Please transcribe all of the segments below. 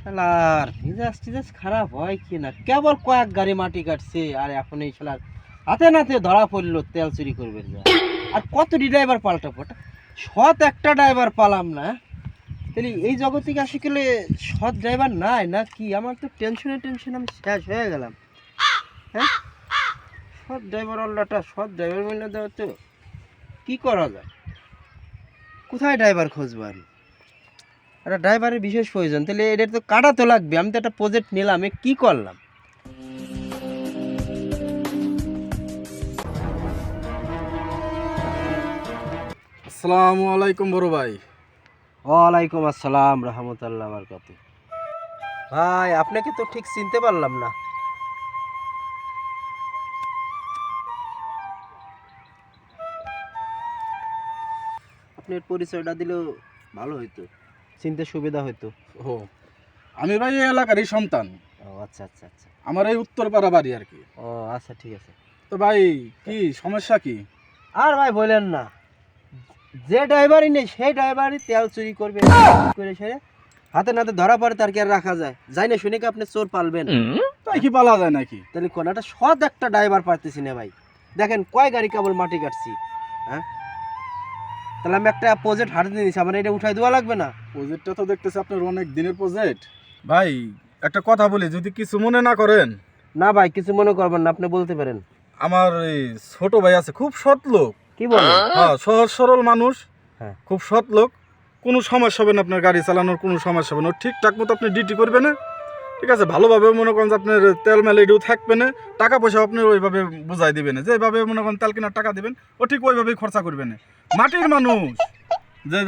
শালার, মিজাজ টিজাজ খারাপ হয় কি না? কেবল কয়েক গাড়ি মাটি কাটছে, আর এখন এই শালার হাতে নাতে ধরা পড়ল, তেল চুরি করবে যা। আর কতটি ড্রাইভার পাল্টা পটা সৎ একটা ড্রাইভার পালাম না তাহলে এই জগৎ থেকে গেলে সৎ ড্রাইভার নাই, না কি? আমার তো টেনশনে টেনশনে আমি শেষ হয়ে গেলাম হ্যাঁ? সৎ ড্রাইভার আল্লাহটা সব ড্রাইভার মিলে দেওয়া তো কী করা যায়? কোথায় ড্রাইভার খুঁজবো আমি? একটা ড্রাইভারের বিশেষ প্রয়োজন তাহলে এটা তো কাটা তো লাগবে আমি তো একটা প্রজেক্ট নিলাম এ কী করলাম? আসসালামু আলাইকুম বড় ভাই। ওয়ালাইকুম আসসালাম রহমতুল্লাহ বারকাত ভাই আপনাকে তো ঠিক চিনতে পারলাম না। আপনার পরিচয়টা দিলেও ভালো হইতো। চিনতে সুবিধা হইতো। ও আমি ভাই এই এলাকারই সন্তান। ও আচ্ছা আচ্ছা আচ্ছা। আমার এই উত্তরপাড়া বাড়ি আর কি। ও আচ্ছা ঠিক আছে। তো ভাই কি সমস্যা কি? আর ভাই বলেন না। যে ড্রাইভারই নেই সেই ড্রাইভারই তেল চুরি করবে করে সেরে হাতে নাতে ধরা পড়ে তার কি আর রাখা যায়? যাই না শুনে কি আপনি চোর পালবেন? তাই কি পালা যায় নাকি? তাহলে কোন একটা সৎ একটা ড্রাইভার পারতেছি না ভাই। দেখেন কয় গাড়ি কেবল মাটি কাটছি হ্যাঁ? তাহলে আমি একটা প্রজেক্ট হাতে দিয়েছি আমার এটা উঠাই দেওয়া লাগবে না? প্রজেক্টটা তো দেখতেছি আপনার অনেক দিনের প্রজেক্ট ভাই একটা কথা বলি যদি কিছু মনে না করেন। না ভাই কিছু মনে করবেন না আপনি বলতে পারেন। আমার এই ছোট ভাই আছে খুব সৎ লোক। কি বলেন? হ্যাঁ সহজ সরল মানুষ হ্যাঁ। খুব সৎ লোক। কোনো সমস্যা হবে না আপনার গাড়ি চালানোর কোনো সমস্যা হবে না। ঠিকঠাক মতো আপনি ডিউটি করবেন না। ঠিক আছে ভালোভাবে মনে করেন যে আপনার তেল মেলে এটাও থাকবে না টাকা পয়সা আপনি ওইভাবে বুঝাই দিবেন না। যেভাবে মনে করেন তেল কেনার টাকা দিবেন ও ঠিক ওইভাবেই খরচা করবে না। মাটির মানুষ যে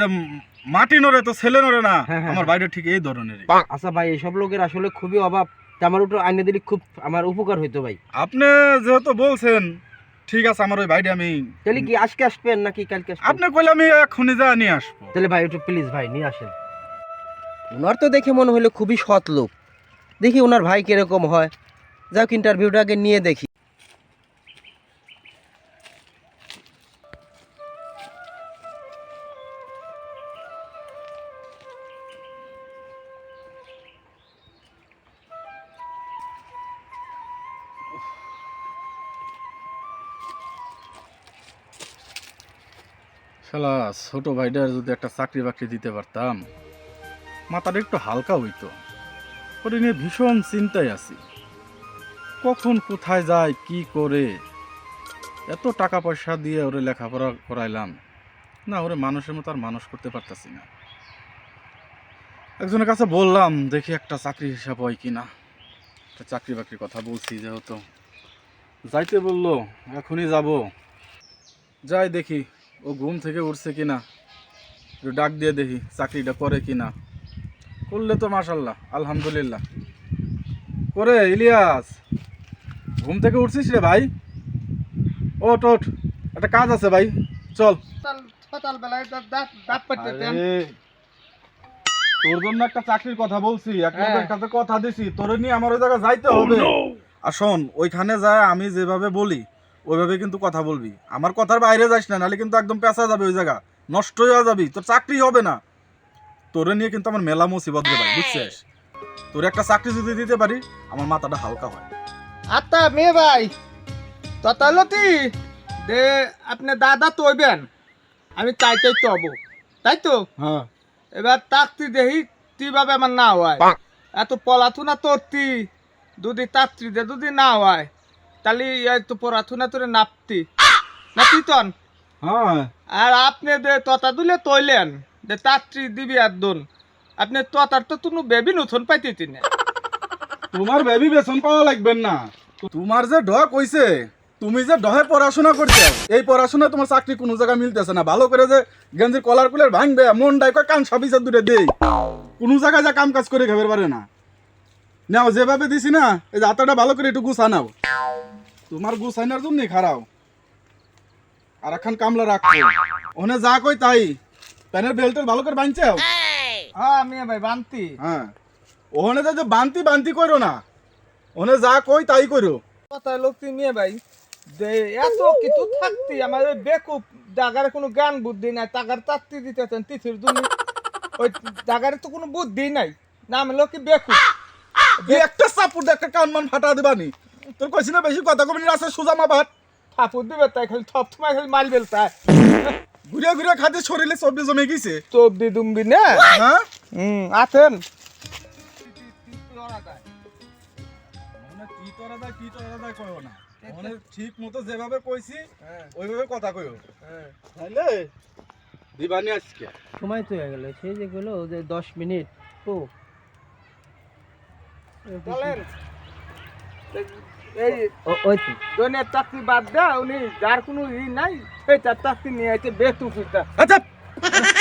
মাটি নড়ে তো ছেলে নড়ে না হ্যাঁ, হ্যাঁ, আমার বাইরে ঠিক এই ধরনের আচ্ছা ভাই এইসব লোকের আসলে খুবই অভাব। আমার উপর আইনে দিলে খুব আমার উপকার হইতো ভাই। আপনি যেহেতু বলছেন ঠিক আছে আমার ওই বাইরে আমি তাহলে কি আজকে আসবেন নাকি কালকে আসবেন? আপনি কইলে আমি এখনই যা নিয়ে আসব। তাহলে ভাই একটু প্লিজ ভাই নিয়ে আসেন। ওনার তো দেখে মনে হলো খুবই সৎ লোক। দেখি ওনার ভাই কীরকম হয়। যাক ইন্টারভিউটাকে নিয়ে দেখি। ছোট ভাইটার যদি একটা চাকরি বাকরি দিতে পারতাম, মাথাটা একটু হালকা হইতো। ওটা নিয়ে ভীষণ চিন্তায় আছি। কখন কোথায় যায়, কি করে? এত টাকা পয়সা দিয়ে ওরে লেখাপড়া করাইলাম। না, ওরে মানুষের মতো আর মানুষ করতে পারতাছি না। একজনের কাছে বললাম, দেখি একটা চাকরি হিসাব হয় কি না? একটা চাকরি বাকরির কথা বলছি যেহেতু। যাইতে বলল, এখনই যাব। যাই দেখি, ও ঘুম থেকে উঠছে কিনা একটু ডাক দিয়ে দেখি, চাকরিটা করে কিনা করলে তো মাশাল্লাহ আলহামদুলিল্লাহ। করে ইলিয়াস ঘুম থেকে উঠছিস রে ভাই? ওঠ ওঠ একটা কাজ আছে ভাই চল। তোর জন্য একটা চাকরির কথা বলছি এক হ্যাঁ। কাছে কথা দিছি তোর নিয়ে আমার ওই জায়গায় যাইতে হবে। আর শোন ওইখানে যায় আমি যেভাবে বলি ওইভাবে কিন্তু কথা বলবি। আমার কথার বাইরে যাস না নাহলে কিন্তু একদম পেঁচা যাবে ওই জায়গা। নষ্ট হয়ে যাবি তোর চাকরি হবে না। তোরে নিয়ে কিন্তু আমার মেলা মুসিবত রে ভাই বুঝছিস? তোর একটা চাকরি যদি দিতে পারি আমার মাথাটা হালকা হয়। আত্মা মেয়ে ভাই ততালতি দে আপনি দাদা তৈবেন আমি চাইতেই তো হব তাই তো? হ্যাঁ। এবার তাকতি দেহি কীভাবে আমার না হয়। এত পলাথুনা তোরতি যদি তাত্রি দে যদি না হয় তাহলে তো পড়াথুনা তোরে নাপতি। না তিতন হ্যাঁ। আর আপনি দে ততা দুলে তৈলেন। দে তাত্রি দিবি আর দোন। আপনি ততার তো তুমি বেবি নতুন পাইতে না তোমার বেবি বেতন পাওয়া লাগবে না। তোমার যে ডক হইছে, তুমি যে ডহে পড়াশোনা করছ, এই পড়াশোনা তোমার চাকরি কোনো জায়গায় মিলতেছে না। ভালো করে যে গেঞ্জির কলার কুলের ভাঙবে, মন ডাই কয় কান সাবিসে দূরে দেই। কোনো জায়গায় যা কাম কাজ করে খাবার পারে না। নাও, যেভাবে দিছি না, এই যে আতাটা ভালো করে একটু গুছা নাও। তোমার গুছাইনার জন্যই খারাও। আর এখন কামলা রাখো। ওখানে যা কই তাই। প্যানের বেল্টের ভালো করে বাঁধছে হ্যাঁ মেয়ে ভাই বান্তি হ্যাঁ। ওখানে যে বান্তি বান্তি করো না। ওখানে যা কই তাই করো। কথা লোক নিয়ে ভাই? যে এত কিছু থাকতি? আমার ওই বেকুব জাগারে কোনো জ্ঞান বুদ্ধি নাই টাকার তাত্তি দিতেছেন তিথির তুমি ওই জাগারে তো কোনো বুদ্ধি নাই। নাম হলো কি বেকুব? একটা দিয়ে একটা কান মান ফাটা দিবানি তোর কইছি না বেশি কথা কবি রাস্তা সোজা মা ভাত ঠাকুর দিবে তাই খালি থপ থমাই খালি মাল বেলতা ঘুরে ঘুরে খাতে শরীরে চব্বিশ জমে গেছে। চব্দি দুমবি না? হ্যাঁ? হুম আছেন মানে মানে ঠিক মতো যেভাবে কইছি ওইভাবে কথা কইও। তাইলে? দিবানি আজকে। সময় তো হয়ে গেল সেই যে গেলো যে দশ মিনিট। ও। চলেন এই ওই তো। জনের চাকরি বাদ দেয় উনি যার কোনো ই নাই। চাকরি নিয়ে আচ্ছা।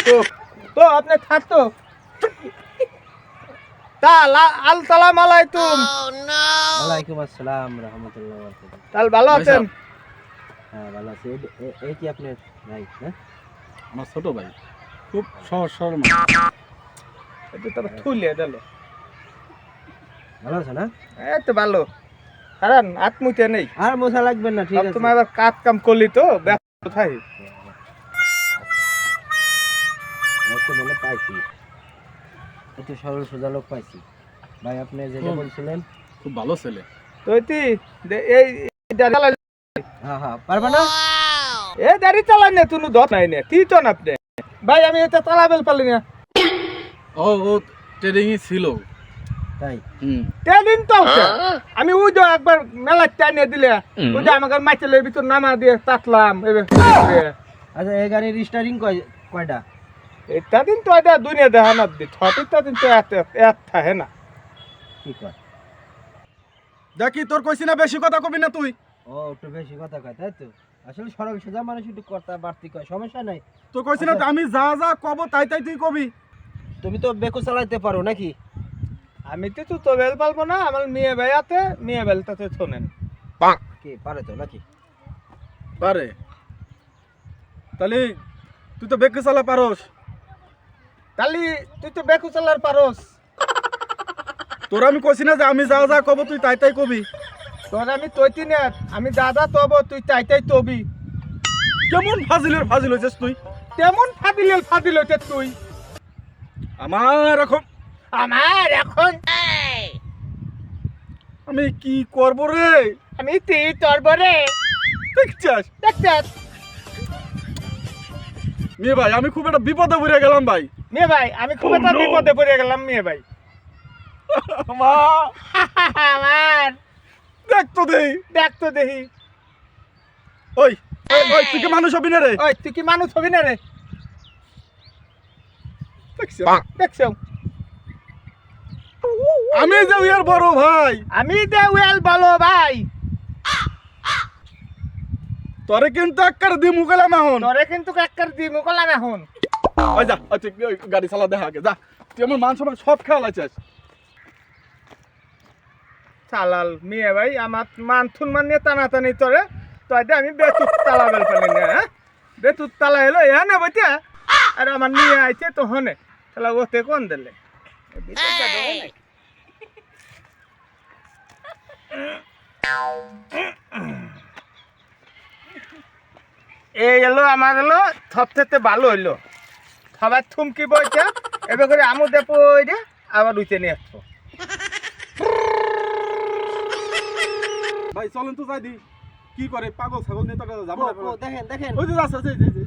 তো তো আপনি থাকতো? আলতালা মালাই ওয়ালাইকুম আসসালাম রহমতুল্লাহ বরকাতুহু। ভালো আছেন? হ্যাঁ ভালো আছি। এই- কি আপনার রাইট না আমার ছোট ভাই। খুব সহজ সরল। একটু থুলিয়ে দিল। ভালো আছে না এই তো ভালো। কারণ আত্মুতে নেই। আর মশা লাগবে না ঠিক আছে। তোমার আবার কাজ কাম করলি তো ব্যস্ত কোথায়? পাইছি। একটু সরল সোজা লোক পাইছি। ভাই আপনি যেটা বলছিলেন? খুব ভালো ছেলে। তো এই হ্যাঁ হ্যাঁ পারবে না? এই দাড়ি চালাই না তুমি ধর নাই না। কি তো না আপনি ভাই আমি এটা চালাবেল পারলি না। ও ছিল। তাই? তেদিন তো আমি ওই যে একবার মেলা টাইনে দিলে ওই যে আমাকে মাইচেলের ভিতর নামা দিয়ে তাতলাম আচ্ছা এই গাড়ির স্টারিং কয় কয়টা? এটা দিন তো এটা দুনিয়া দেখা না দি ছটিটা দিন তো এত এত থাকে না। কি দেখি তোর কইছি না বেশি কথা কবি না তুই? ও একটু বেশি কথা কয় তাই তো? আসলে সরল সোজা মানুষ একটু কথা বাড়তি কয় সমস্যা নাই। তো কইছি না আমি যা যা কব তাই তাই তুই কবি। তুমি তো বেকু চালাইতে পারো নাকি? আমি তো তো তো বেল পালবো না আমার মেয়ে আছে মেয়ে বেলটাতে শোনেন কি পারে তো নাকি? পারে। তাহলে তুই তো বেকে চালা পারস। তাহলে তুই তো বেকু চালার পারোস। তোর আমি কইছি না যে আমি যা যা কব তুই তাই তাই কবি। তোর আমি তৈতি না আমি যা যা তব তুই তাই তাই তবি। কেমন ফাজিলের ফাজিল হয়েছিস তুই? তেমন ফাদিল ফাদিল হইতে তুই। আমার এখন আমার এখন। আমি কি করব রে? আমি তি তোর বরে দেখছিস? দেখছিস? মেয়ে ভাই আমি খুব একটা বিপদে পড়ে গেলাম ভাই। মেয়ে ভাই আমি খুব একটা বিপদে পড়ে গেলাম মেয়ে ভাই। মা! আমার। দেখ তো দেই। দেখ তো দেখি ওই ওই, তুই কি মানুষ হবি না রে? ওই তুই কি মানুষ হবি না রে? দেখছিস? দেখছ আমি যে ইয়ার বড় ভাই। আমি দে উয়াল বলো ভাই। তোরে কিন্তু একবার দি মুগেলাম এখন। তোরে কিন্তু কাক্কার দি মুকলাম এখন। ওই যা ওই তুই গাড়ি চালা দেখা আগে যা। তুই আমার মান সম্মান সব খেয়াল আছিস। চালাল মেয়ে ভাই আমার মানথুন মান নিয়ে টানাটানি তোরে। তো আমি বেতুত তালা বেল পালি না হ্যাঁ? বেতুত তালা এলো এ না বইটা আর আমার নিয়ে আইছে তো হনে। তাহলে ওতে কোন দিলে? এই এলো আমার এলো সবথেকে ভালো হইল। সবার থুমকি বইটা এবার করে আমু দেপো রে আবার উঠে নিয়ে আসব। ভাই চলেন তো যাই দি। কি করে পাগল ছাগল নিয়ে তোরা যাব দেখেন দেখেন। ওই যে যাচ্ছে আছে যে, যে,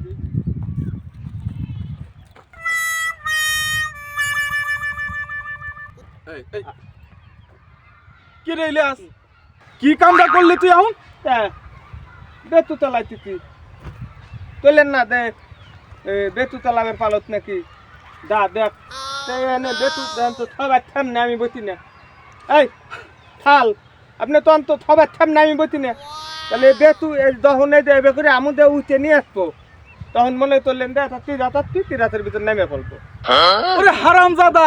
এই, এই। কি রে ইলিয়াস? কি কামটা করলি তুই এখন? হ্যাঁ। বেতু তলায় তুই তোলেন না দে। বেতু তলাবের পালত নাকি। দা দেখ এনে বেতু দেন তো থবার থাম না আমি বতি না। এই থাল আপনি তো অন্ত থবার থাম না আমি বতি না। তাহলে বেতু দহনে দেবে করে আমু দে উঠে নিয়ে আসব। তখন মনে তোলেন দে তুই রাতার তুই তুই রাতের ভিতর নেমে পড়ব ওরে হারাম জাদা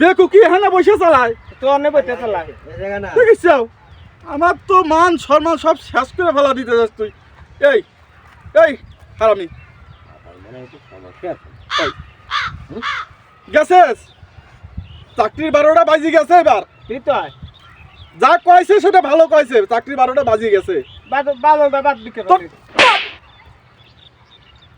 দেখো কি হানা বসে চালায়। তো অনে বইতে তলায় এই জায়গা না। দেখিস আমার তো মান সম্মান সব শেষ করে ফেলা দিতে যাস তুই। এই এই হারামি। মানে গেছিস? চাকরির বারোটা বাজি গেছে এবার। তুই তো যা কয়েছে সেটা ভালো কয়েছে চাকরির বারোটা বাজি গেছে। বাদ বাদ দিকে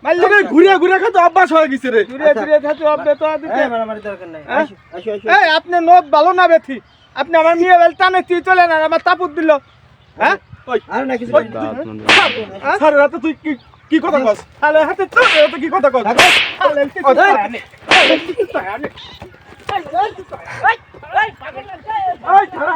আরে ঘুরে ঘুরে খাতে অভ্যাস হয়ে গেছে রে দূরে দূরে থাকতে হবে তো দিতে মারামারি দরকার নাই হ্যাঁ? আসো আসো আসো এই আপনি নোট ভালো না বেথি আপনি আমার মেয়ে বেল টানে তুই চলে না আমার তাপুত দিল হ্যাঁ ওই আর না কিছু হ্যাঁ? স্যার রাতে তুই কি কি কথা কস তাহলে হাতে তো রাতে কি কথা কস তাহলে কি ওই, করতে হয়? এই, কি করতে হয়? এই, এই, পাগল, এই, এই, ছাড়া।